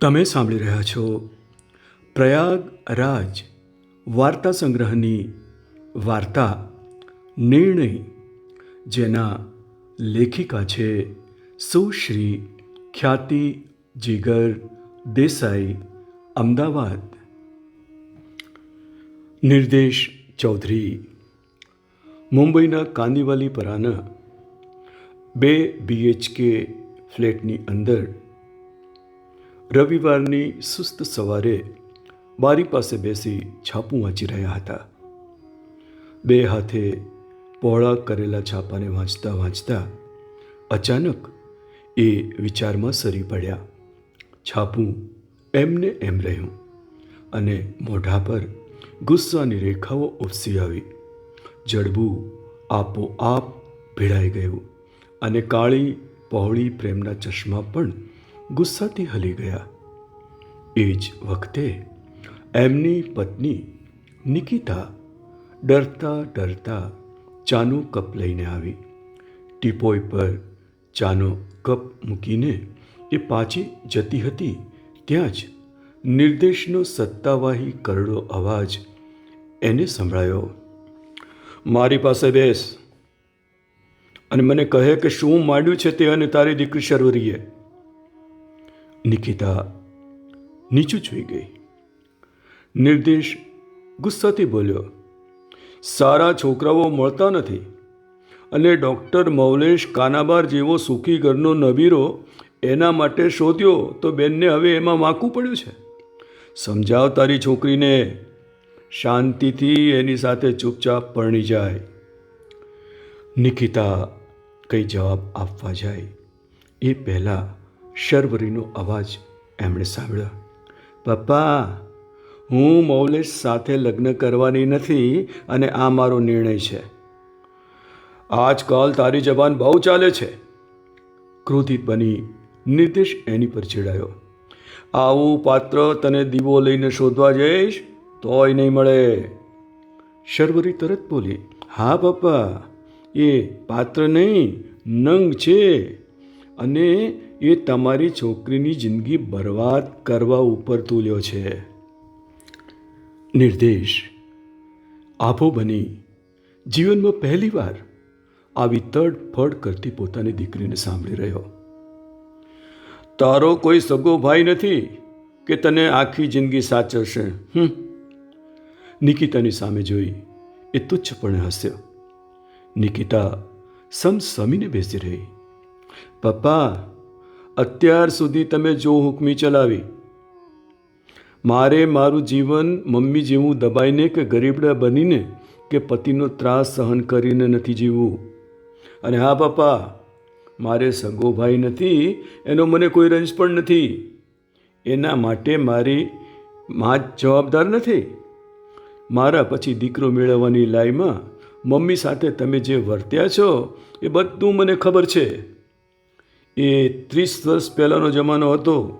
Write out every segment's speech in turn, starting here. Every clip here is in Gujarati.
તમે સાંભળી રહ્યા છો પ્રયાગ રાજ વાર્તા સંગ્રહની વાર્તા નિર્ણય, જેના લેખિકા છે સુશ્રી ખ્યાતિ જીગર દેસાઈ, અમદાવાદ. નિર્દેશ ચૌધરી, મુંબઈના કાંદીવાલી પરાના બે બીએચકે ફ્લેટની અંદર રવિવારની સુસ્ત સવારે બારી પાસે બેસી છાપું વાંચી રહ્યા હતા. બે હાથે પહોળા કરેલા છાપાને વાંચતા વાંચતા અચાનક એ વિચારમાં સરી પડ્યા. છાપું એમને એમ રહ્યું અને મોઢા પર ગુસ્સાની રેખાઓ ઉપસી આવી. જડબું આપોઆપ ભીડાઈ ગયું અને કાળી પહોળી પ્રેમના ચશ્મા પણ ગુસ્સાથી હલી ગયા. એ જ વખતે એમની પત્ની નિકિતા ડરતા ડરતા ચાનો કપ લઈને આવી. ટીપોય પર ચાનો કપ મૂકીને એ પાછી જતી હતી ત્યાં જ નિર્દેશનો સત્તાવાહી કરડો અવાજ એને સંભળાયો. મારી પાસે બેસ. અને મને કહે કે શું માંડ્યું છે તે અને તારી દીકરી શર્વરીએ. નિકિતા નીચું જોઈ ગઈ. નિર્દેશ ગુસ્સાથી બોલ્યો, સારા છોકરાઓ મળતા નથી અને ડૉક્ટર મૌલેશ કાનાબાર જેવો સુખી ઘરનો નબીરો એના માટે શોધ્યો તો બેનને હવે એમાં વાંકું પડ્યું છે. સમજાવ તારી છોકરીને. શાંતિથી એની સાથે ચૂપચાપ પરણી જાય. નિકિતા કંઈ જવાબ આપવા જાય એ પહેલાં શર્વરીનો અવાજ એમણે સાંભળ્યો. પપ્પા, હું મૌલેશ સાથે લગ્ન કરવાની નથી અને આ મારો નિર્ણય છે. આજકાલ તારી જબાન બહુ ચાલે છે. ક્રોધિત બની નિર્દેશ એની પર ચીડાયો. આવું પાત્ર તને દીવો લઈને શોધવા જઈશ તોય નહીં મળે. શર્વરી તરત બોલી, હા પપ્પા, એ પાત્ર નહીં, નંગ છે. અને એ તમારી છોકરીની જિંદગી બરબાદ કરવા ઉપર તુલ્યો છે. નિર્દેશ. આભો બની. જીવનમાં પહેલીવાર આવી તડફડ કરતી પોતાની દીકરીને સાંભળી રહ્યો. તારો કોઈ સગો ભાઈ નથી કે તને આખી જિંદગી સાચવશે? હમ. નિકિતાની સામે જોઈ એ તુચ્છપણે હસ્યો. નિકિતા સમસમીને બેસી રહી. પપ્પા અત્યાર સુધી તમે જો હુકમી ચલાવી. મારે મારું જીવન મમ્મી જેવું દબાઈને કે ગરીબડા બનીને કે પતિનો ત્રાસ સહન કરીને નથી જીવવું. અને હા પપ્પા મારે સગો ભાઈ નથી, એનો મને કોઈ રંજ પણ નથી. એના માટે મારી મા જ જવાબદાર નથી. મારા પછી દીકરો મેળવવાની લાઈમાં મમ્મી સાથે તમે જે વર્ત્યા છો, એ બધું મને ખબર છે. એ ત્રીસ વર્ષ પહેલાંનો જમાનો હતો.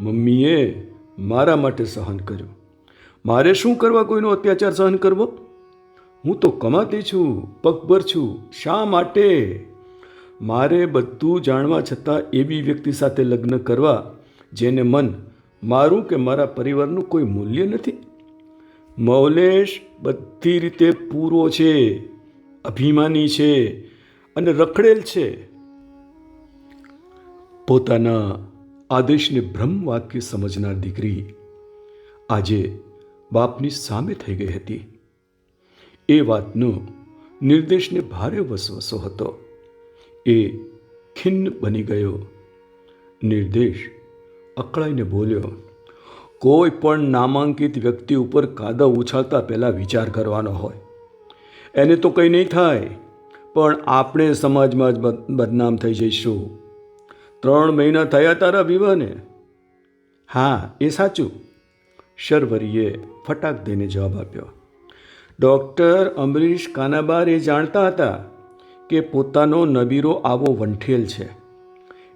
મમ્મીએ મારા માટે સહન કર્યું. મારે શું કરવા કોઈનો અત્યાચાર સહન કરવો? હું તો કમાતી છું, પગભર છું. શા માટે? મારે બધું જાણવા છતાં એવી વ્યક્તિ સાથે લગ્ન કરવા જેને મન મારું કે મારા પરિવારનું કોઈ મૂલ્ય નથી. મૌલેશ બધી રીતે પૂરો છે, અભિમાની છે અને રખડેલ છે. પોતાના આદેશને ભ્રમ વાક્ય સમજનાર દીકરી આજે બાપની સામે થઈ ગઈ હતી. એ વાતનો નિર્દેશને ભારે વસવસો હતો. એ ખિન્ન બની ગયો. નિર્દેશ અકળાઈને બોલ્યો, કોઈ પણ નામાંકિત વ્યક્તિ ઉપર કાદવ ઉછાળતા પહેલાં વિચાર કરવાનો હોય. એને તો કંઈ નહીં થાય, પણ આપણે સમાજમાં જ બદનામ થઈ જઈશું. ત્રણ મહિના થયા તારા વિવાહને? હા, એ સાચું. શરવરીએ ફટાક દઈને જવાબ આપ્યો. ડૉક્ટર અમરીશ કાનાબાર એ જાણતા હતા કે પોતાનો નબીરો આવો વંઠેલ છે.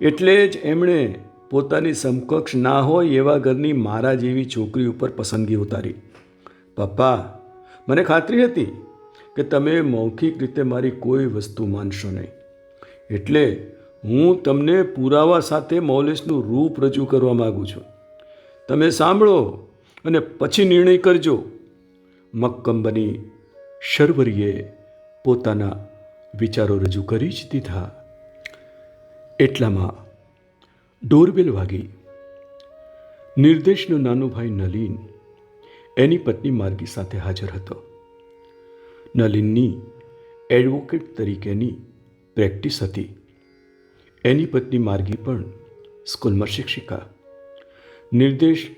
એટલે જ એમણે પોતાની સમકક્ષ ના હોય એવા ઘરની મારા જેવી છોકરી ઉપર પસંદગી ઉતારી. પપ્પા, મને ખાતરી હતી કે તમે મૌખિક રીતે મારી કોઈ વસ્તુ માનશો નહીં. એટલે હું તમને પુરાવા સાથે મૌલેશનું રૂપ રજૂ કરવા માગું છું. તમે સાંભળો અને પછી નિર્ણય કરજો. મક્કમ બની શર્વરીએ પોતાના વિચારો રજૂ કરી જ દીધા. એટલામાં ડોરબેલ વાગી. નિર્દેશનો નાનો ભાઈ નલીન એની પત્ની માર્ગી સાથે હાજર હતો. નલિનની એડવોકેટ તરીકેની પ્રેક્ટિસ હતી. એની પત્ની માર્ગી પણ સ્કૂલમાં શિક્ષિકા. નિર્દેશ,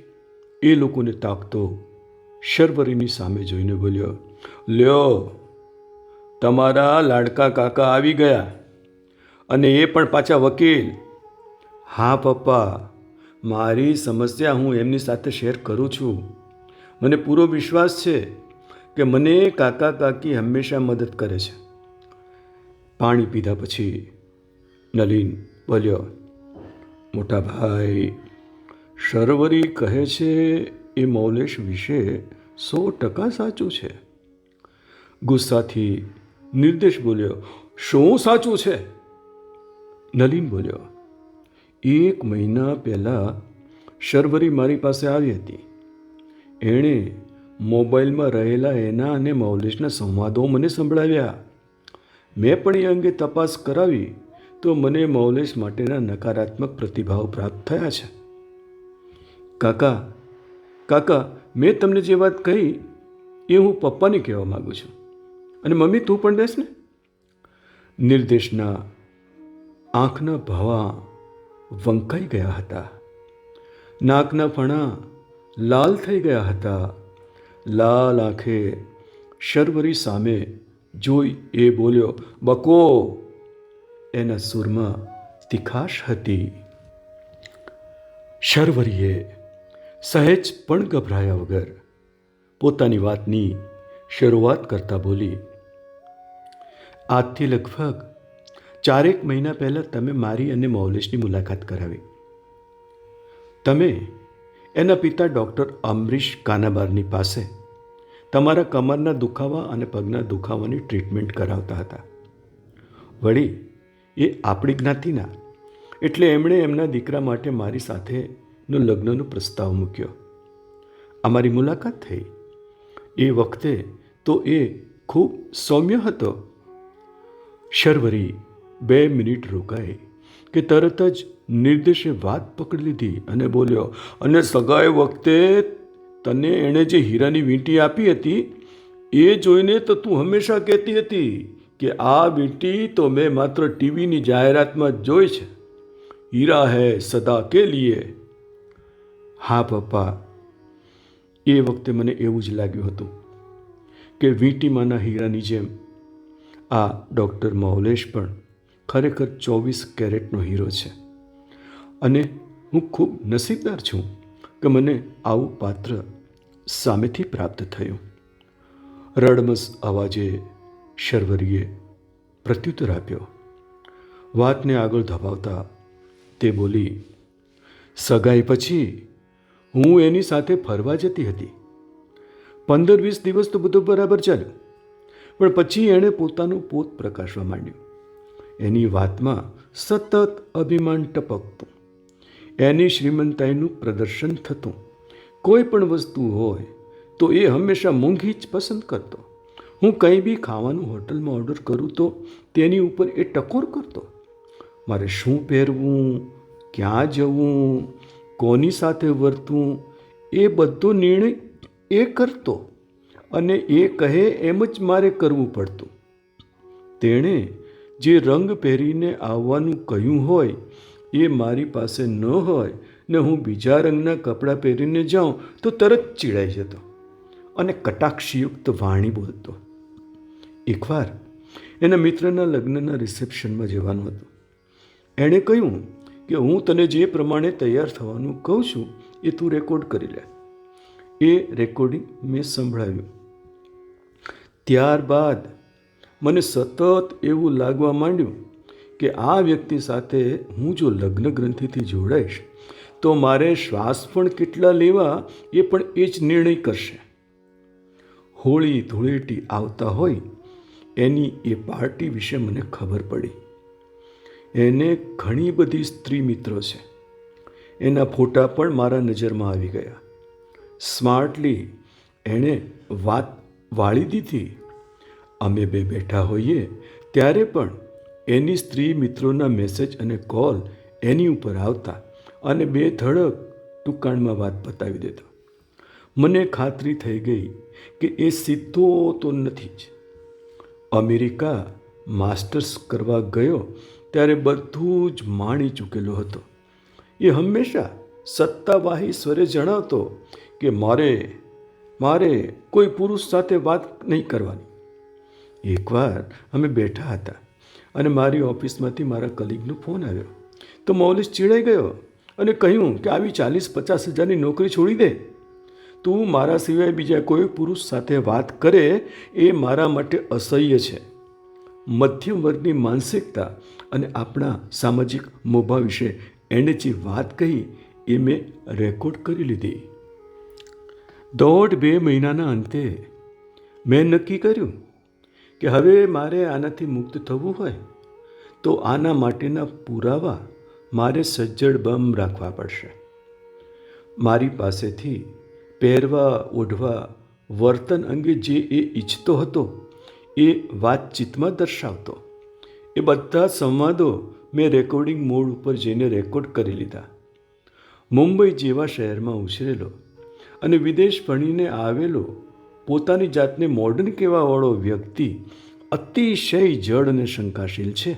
એ લોકોને તાકતો શર્વરીની સામે જોઈને બોલ્યો, લ્યો, તમારા લાડકા કાકા આવી ગયા અને એ પણ પાછા વકીલ. હા, પપ્પા, મારી સમસ્યા હું એમની સાથે શેર કરું છું. મને પૂરો વિશ્વાસ છે કે મને કાકા કાકી હંમેશા મદદ કરે છે. પાણી પીધા પછી નલીન બોલ્યો, મોટા ભાઈ, શર્વરી કહે છે એ મૌલેશ વિશે સો ટકા સાચું છે. ગુસ્સાથી નિર્દેશ બોલ્યો, શું સાચું છે? નલીન બોલ્યો, એક મહિના પહેલાં શર્વરી મારી પાસે આવી હતી. એણે મોબાઈલમાં રહેલા એના અને મૌલેશના સંવાદો મને સંભળાવ્યા. મેં પણ એ અંગે તપાસ કરાવી તો મને મૌલેશ માટેના નકારાત્મક પ્રતિભાવ પ્રાપ્ત થયા છે. કાકા કાકા, મેં તમને જે વાત કહી એ હું પપ્પાને કહેવા માગું છું. અને મમ્મી, તું પણ બેસ ને. નિર્દેશના આંખના ભાવા વંકાઈ ગયા હતા. નાકના ફણા લાલ થઈ ગયા હતા. લાલ આંખે શર્વરી સામે જોઈ એ બોલ્યો, બકો એના સુરમાં તિખાશ હતી. શર્વરીએ સહેજ પણ ગભરાયા વગર પોતાની વાતની શરૂઆત કરતા બોલી, આજથી લગભગ ચારેક મહિના પહેલાં તમે મારી અને મૌલેશની મુલાકાત કરાવી. તમે એના પિતા ડૉક્ટર અમરીશ કાનાબારની પાસે તમારા કમરના દુખાવા અને પગના દુખાવાની ટ્રીટમેન્ટ કરાવતા હતા. વળી એ આપણી જ્ઞાતિના. એટલે એમણે એમના દીકરા માટે મારી સાથેનો લગ્નનો પ્રસ્તાવ મૂક્યો. અમારી મુલાકાત થઈ. એ વખતે તો એ ખૂબ સૌમ્ય હતો. શર્વરી બે મિનિટ રોકાઈ કે તરત જ નિર્દેશે વાત પકડી લીધી અને બોલ્યો, અને સગાઈ વખતે તને એણે જે હીરાની વીંટી આપી હતી, એ જોઈને તો તું હંમેશા કહેતી હતી. કે આ વીંટી તો મેં માત્ર ટીવીની જાહેરાતમાં જ જોઈ છે. હીરા હૈ સદા કે લીએ? હા, પપ્પા. એ વખતે મને એવું જ લાગ્યું હતું કે વીંટીમાંના હીરાની જેમ આ ડૉક્ટર મૌલેશ પણ ખરેખર ચોવીસ કેરેટનો હીરો છે. અને હું ખૂબ નસીબદાર છું કે મને આવું પાત્ર સામેથી પ્રાપ્ત થયું. રડમસ અવાજે શર્વરીએ પ્રત્યુત્તર આપ્યો. વાતને આગળ ધપાવતા તે બોલી, સગાઈ પછી હું એની સાથે ફરવા જતી હતી. પંદર વીસ દિવસ તો બધું બરાબર ચાલ્યું. પણ પછી એણે પોતાનું પોત પ્રકાશવા માંડ્યું. એની વાતમાં સતત અભિમાન ટપકતું. એની શ્રીમંતાઈનું પ્રદર્શન થતું. કોઈ પણ વસ્તુ હોય તો એ હંમેશા મોંઘી જ પસંદ કરતો. હું કંઈ બી ખાવાનું હોટલમાં ઓર્ડર કરું તો તેની ઉપર એ ટકોર કરતો. મારે શું પહેરવું, ક્યાં જવું, કોની સાથે વર્તવું એ બધો નિર્ણય એ કરતો અને એ કહે એમ જ મારે કરવું પડતું. તેણે જે રંગ પહેરીને આવવાનું કહ્યું હોય, એ મારી પાસે ન હોય ને હું બીજા રંગના કપડાં પહેરીને જાઉં તો તરત ચીડાઈ જતો અને કટાક્ષયુક્ત વાણી બોલતો. એકવાર એના મિત્રના લગ્નના રિસેપ્શનમાં જવાનું હતું. એણે કહ્યું કે હું તને જે પ્રમાણે તૈયાર થવાનું કહું છું, એ તું રેકોર્ડ કરી લે. એ રેકોર્ડિંગ મેં સંભળાવ્યું. ત્યારબાદ મને સતત એવું લાગવા માંડ્યું કે આ વ્યક્તિ સાથે હું જો લગ્ન ગ્રંથિથી જોડાઈશ, તો મારે શ્વાસ પણ કેટલા લેવા એ પણ એ જ નિર્ણય કરશે. હોળી ધૂળેટી આવતા હોય એની એ પાર્ટી વિશે મને ખબર પડી. એને ઘણી બધી સ્ત્રી મિત્રો છે. એના ફોટા પણ મારા નજરમાં આવી ગયા. સ્માર્ટલી એણે વાત વાળી દીધી. અમે બે બેઠા હોઈએ ત્યારે પણ એની સ્ત્રી મિત્રોના મેસેજ અને કોલ એની ઉપર આવતા અને બે ધડક ટૂંકાણમાં વાત પતાવી દેતા. મને ખાતરી થઈ ગઈ કે એ સીધો તો નથી જ. અમેરિકા માસ્ટર્સ કરવા ગયો ત્યારે બધું જ માણી ચૂકેલો હતો. એ હંમેશા સત્તાવાહી સ્વરે જણાવતો કે મારે મારે કોઈ પુરુષ સાથે વાત નહીં કરવાની. એકવાર અમે બેઠા હતા અને મારી ઓફિસમાંથી મારા કલીગનો ફોન આવ્યો. તો મૌલિશ ચીડાઈ ગયો અને કહ્યું કે આવી ચાલીસ પચાસ હજારની નોકરી છોડી દે. તું મારા સિવાય બીજા કોઈ પુરુષ સાથે વાત કરે એ મારા માટે અસહ્ય છે. મધ્યમ વર્ગની માનસિકતા અને આપણા સામાજિક મોભા વિશે એણે જે વાત કહી એ મેં રેકોર્ડ કરી લીધી. દોઢ બે મહિનાના અંતે મેં નક્કી કર્યું કે હવે મારે આનાથી મુક્ત થવું હોય તો આના માટેના પુરાવા મારે સજ્જડ બમ રાખવા પડશે. મારી પાસેથી પહેરવા, ઓઢવા, વર્તન અંગે જે એ ઈચ્છતો હતો, એ વાતચીતમાં દર્શાવતો. એ બધા સંવાદો મેં રેકોર્ડિંગ મોડ ઉપર જઈને રેકોર્ડ કરી લીધા. મુંબઈ જેવા શહેરમાં ઉછરેલો અને વિદેશ ભણીને આવેલો પોતાની જાતને મોડર્ન કહેવાવાળો વ્યક્તિ અતિશય જડ અને શંકાશીલ છે.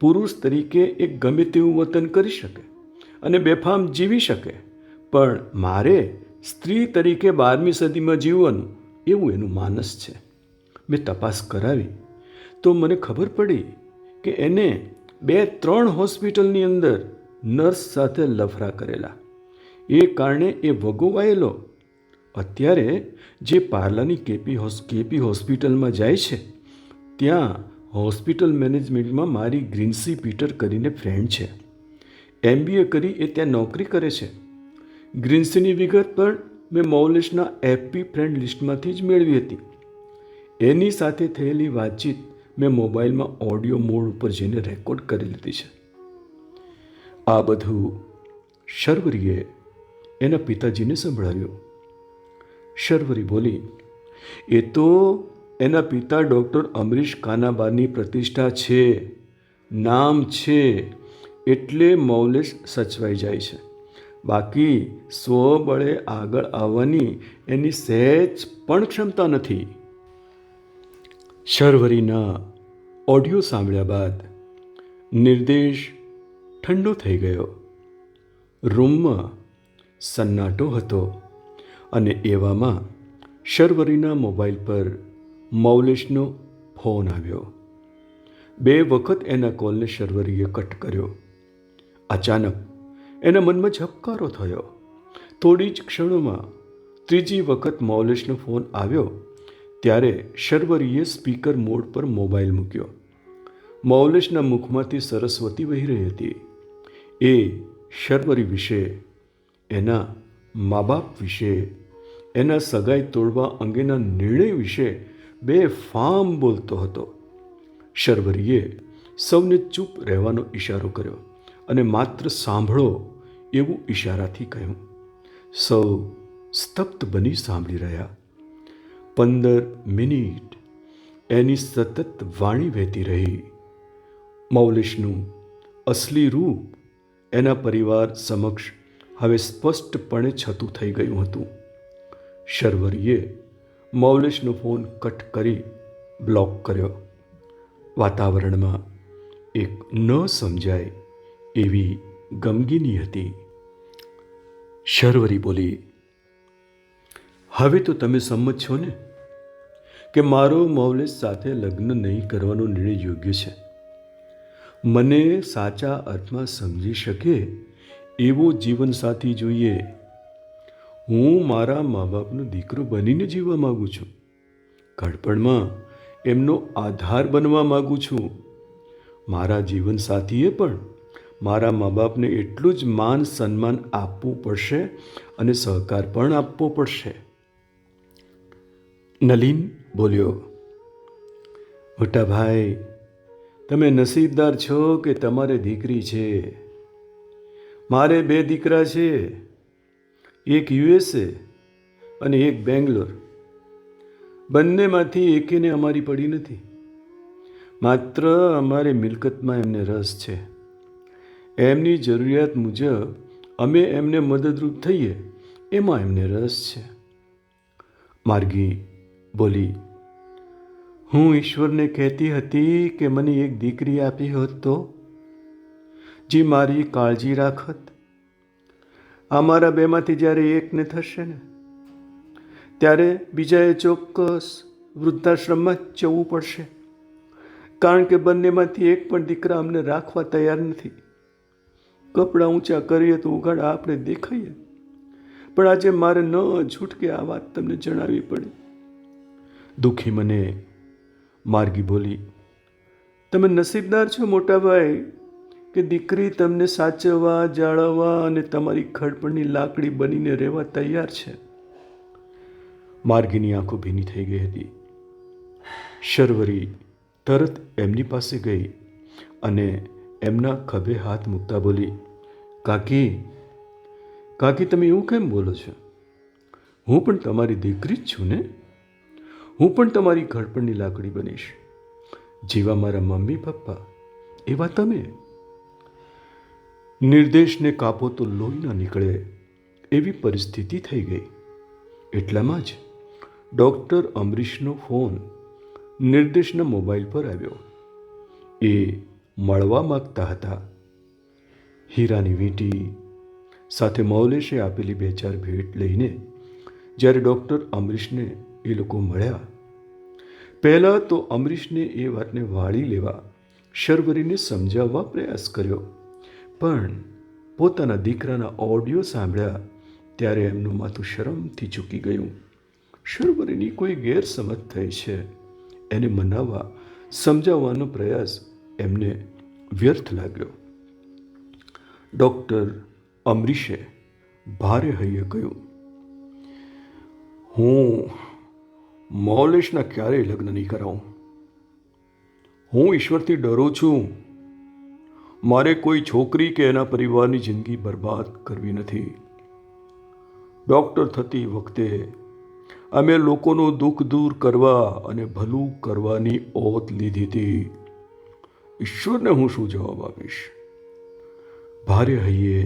પુરુષ તરીકે એક ગમે તેવું વતન કરી શકે અને બેફામ જીવી શકે, પણ મારે સ્ત્રી તરીકે બારમી સદીમાં જીવવાનું એવું એનું માનસ છે. મેં તપાસ કરાવી તો મને ખબર પડી કે એને બે ત્રણ હોસ્પિટલની અંદર નર્સ સાથે લફરા કરેલા. એ કારણે એ ભોગવાયેલો અત્યારે જે પાર્લાની કેપી હોસ, કેપી હોસ્પિટલમાં જાય છે, ત્યાં હોસ્પિટલ મેનેજમેન્ટમાં મારી ગ્રીન્સી પીટર કરીને ફ્રેન્ડ છે. એમબીએ કરી, એ ત્યાં નોકરી કરે છે. ગ્રીન્સીની વિગત પણ મેં મૌલેશના એપી ફ્રેન્ડ લિસ્ટમાંથી જ મેળવી હતી. એની સાથે થયેલી વાતચીત મેં મોબાઈલમાં ઓડિયો મોડ ઉપર જઈને રેકોર્ડ કરી લીધી છે. આ બધું શર્વરીએ એના પિતાજીને સંભળાવ્યું. શર્વરી બોલી, એ તો એના પિતા ડૉક્ટર અમરીશ કાનાબાની પ્રતિષ્ઠા છે, નામ છે, એટલે મૌલેશ સચવાઈ જાય છે. બાકી સ્વબળે આગળ આવવાની એની સહેજ પણ ક્ષમતા નથી. શર્વરીના ઓડિયો સાંભળ્યા બાદ નિર્દેશ ઠંડો થઈ ગયો. રૂમમાં સન્નાટો હતો અને એવામાં શર્વરીના મોબાઈલ પર મૌલેશનો ફોન આવ્યો. બે વખત એના કોલને શર્વરીએ કટ કર્યો. અચાનક એના મનમાં ઝબકારો થયો. થોડી જ ક્ષણોમાં ત્રીજી વખત મૌલેશનો ફોન આવ્યો, ત્યારે શર્વરીએ સ્પીકર મોડ પર મોબાઈલ મૂક્યો. મૌલેશના મુખમાંથી સરસ્વતી વહી રહી હતી. એ શર્વરી વિશે, એના મા બાપ વિશે, એના સગાઈ તોડવા અંગેના નિર્ણય વિશે બે ફામ બોલતો હતો. શર્વરીએ સૌને ચૂપ રહેવાનો ઈશારો કર્યો અને માત્ર સાંભળો એવું ઈશારાથી કહ્યું, સૌ સ્તબ્ધ બની સાંભળી રહ્યા. પંદર મિનિટ એની સતત વાણી વહેતી રહી. મૌલિશનું અસલી રૂપ એના પરિવાર સમક્ષ હવે સ્પષ્ટપણે છતું થઈ ગયું હતું. શર્વરીએ મૌલેશનો ફોન કટ કરી બ્લોક કર્યો. વાતાવરણમાં એક ન સમજાય એવી ગમગીની હતી. શર્વરી બોલી, હવે તો તમે સંમત છો ને કે મારો મૌલેશ સાથે લગ્ન નહીં કરવાનો નિર્ણય યોગ્ય છે? મને સાચા અર્થમાં સમજી શકે એવો જીવનસાથી જોઈએ? હું મારા મા બાપનો દીકરો બનીને જીવવા માગું છું. ઘડપણમાં એમનો આધાર બનવા માગું છું. મારા જીવનસાથીએ પણ મારા મા બાપને એટલું જ માન સન્માન આપવું પડશે અને સહકાર પણ આપવો પડશે. નલીન બોલ્યો મોટા ભાઈ તમે નસીબદાર છો કે તમારે દીકરી છે? મારે બે દીકરા છે. એક યુએસએ અને એક બેંગ્લોર. બંનેમાંથી એકેને અમારી પડી નથી. માત્ર અમારે મિલકતમાં એમને રસ છે. એમની જરૂરિયાત મુજબ અમે એમને મદદરૂપ થઈએ, એમાં એમને રસ છે. માર્ગી બોલી, હું ઈશ્વરને કહેતી હતી કે મને એક દીકરી આપી હોત તો? જે મારી કાળજી રાખત? અમારા બેમાંથી જ્યારે એકને થશે ને, ત્યારે બીજાએ ચોક્કસ વૃદ્ધાશ્રમમાં જવું પડશે. કારણ કે બંનેમાંથી એક પણ દીકરા અમને રાખવા તૈયાર નથી. કપડાં ઊંચા કરીએ તો ઉઘાડા આપણે દેખાઈએ. પણ આજે મારે ન છૂટકે આ વાત તમને જણાવવી પડે. દુઃખી મને માર્ગી બોલી, તમે નસીબદાર છો મોટાભાઈ કે દીકરી તમને સાચવવા, જાળવવા અને તમારી ખડપણની લાકડી બનીને રહેવા તૈયાર છે? માર્ગીની આંખો ભીની થઈ ગઈ હતી. શર્વરી તરત એમની પાસે ગઈ અને એમના ખભે હાથ મૂકતા બોલી, કાકી કાકી, તમે એવું કેમ બોલો છો? હું પણ તમારી દીકરી જ છું ને? હું પણ તમારી ઘડપણની લાકડી બનીશ. જેવા મારા મમ્મી, પપ્પા, એવા તમે. નિર્દેશને કાપો તો લોહી ન નીકળે, એવી પરિસ્થિતિ થઈ ગઈ. એટલામાં જ ડૉક્ટર અમરીશનો ફોન નિર્દેશના મોબાઈલ પર આવ્યો. એ મળવા માગતા હતા. હીરાની વીંટી સાથે મૌલેશે આપેલી બે ચાર ભેટ લઈને જ્યારે ડૉક્ટર અમરીશને એ લોકો મળ્યા, પહેલાં તો અમરીશને એ વાતને વાળી લેવા શર્વરીને સમજાવવા પ્રયાસ કર્યો. પણ પોતાના દીકરાના ઓડિયો સાંભળ્યા ત્યારે એમનું માથું શરમથી ચૂકી ગયું. શર્વરીની કોઈ ગેરસમજ થઈ છે, એને મનાવવા સમજાવવાનો પ્રયાસ એમને વ્યર્થ લાગ્યો. ડૉક્ટર અમરીશે ભારે હૈયે કહ્યું, હું મૌલેશના ક્યારેય લગ્ન નહીં કરાવું. હું ઈશ્વરથી ડરું છું. મારે કોઈ છોકરી કે એના પરિવારની જિંદગી બરબાદ કરવી નથી. ડૉક્ટર થતી વખતે અમે લોકોનું દુઃખ દૂર કરવા અને ભલું કરવાની ઓત લીધી હતી. ઈશ્વરને હું શું જવાબ આપીશ? ભારે હૈયે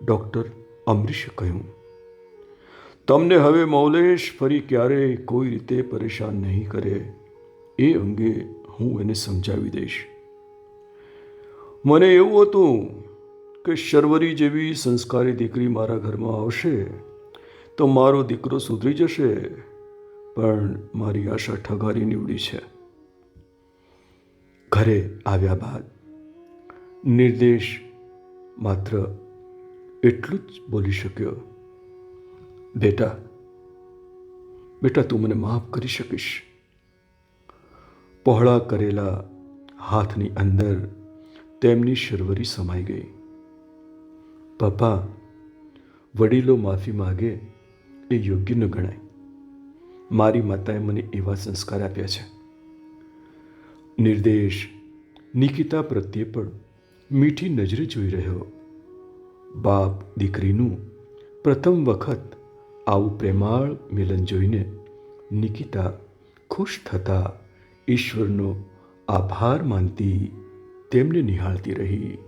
ડૉક્ટર અમરીશે કહ્યું, તમને હવે મૌલેશ ફરી ક્યારેય કોઈ રીતે પરેશાન નહીં કરે. એ અંગે હું એને સમજાવી દઈશ. મને એવું હતું કે શર્વરી જેવી સંસ્કારી દીકરી મારા ઘરમાં આવશે તો મારો દીકરો સુધરી જશે, પણ મારી આશા ઠગારી નીવડી છે. ઘરે આવ્યા બાદ નિર્દેશ માત્ર એટલું જ બોલી શક્યો, બેટા બેટા, તું મને માફ કરી શકીશ. પહોળા કરેલા હાથની અંદર તેમની શરવરી સમાઈ ગઈ. પપ્પા, વડીલો માફી માગે એ યોગ્ય ન ગણાય. મારી માતાએ મને એવા સંસ્કાર આપ્યા છે. નિર્દેશ. નિકિતા પ્રત્યે પણ મીઠી નજરે જોઈ રહ્યો. બાપ દીકરીનું પ્રથમ વખત આવું પ્રેમાળ મિલન જોઈને નિકિતા ખુશ થતા ઈશ્વરનો આભાર માનતી તેમને નિહાળતી રહી.